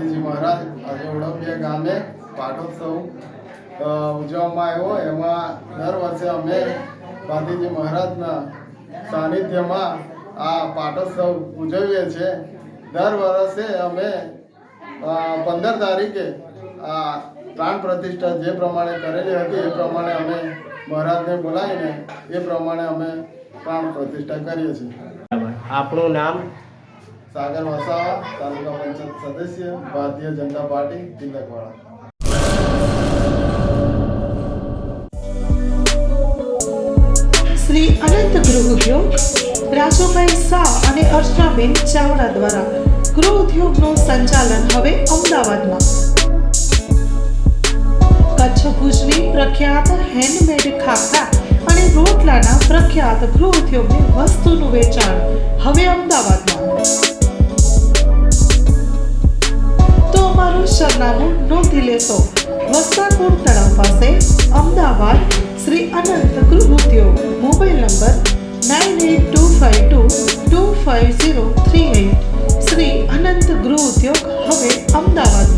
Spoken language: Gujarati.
ભાતીજી મહારાજ ઓળંબિયા ગામે પાટોત્સવ ઉજવવામાં આવ્યો. એમાં દર વર્ષે અમે ગાંધીજી મહારાજના સાનિધ્યમાં આ પાટોત્સવ ઉજવીએ છીએ. દર વર્ષે અમે પંદર તારીખે આ પ્રાણ પ્રતિષ્ઠા જે પ્રમાણે કરેલી હતી, એ પ્રમાણે અમે મહારાજને બોલાવીને એ પ્રમાણે અમે પ્રાણ પ્રતિષ્ઠા કરીએ છીએ. આપણું નામ સાગર વસાવા તાલુકા પંચાયત સદસ્ય ભારતીય જનતા પાર્ટી તિલકવાડા શ્રી અનંત ગૃહ ઉદ્યોગ, રાજુભાઈ શાહ અને અર્ચનાબેન ચાવડા દ્વારા ગૃહ ઉદ્યોગનું સંચાલન હવે અમદાવાદમાં. કચ્છ ભુજની પ્રખ્યાત હેન્ડમેડ ખાખરા અને રોટલાના પ્રખ્યાત ગૃહ ઉદ્યોગની વસ્તુનું વેચાણ હવે અમદાવાદમાં. અમારું નોંધી લેશો. વસ્ત્રાપુર તળાવ પાસે Ahmedabad Shri Anant Gruh Udyog mobile number nine eight two five two two five zero three eight. Shri Anant Gruh Udyog, હવે અમદાવાદ.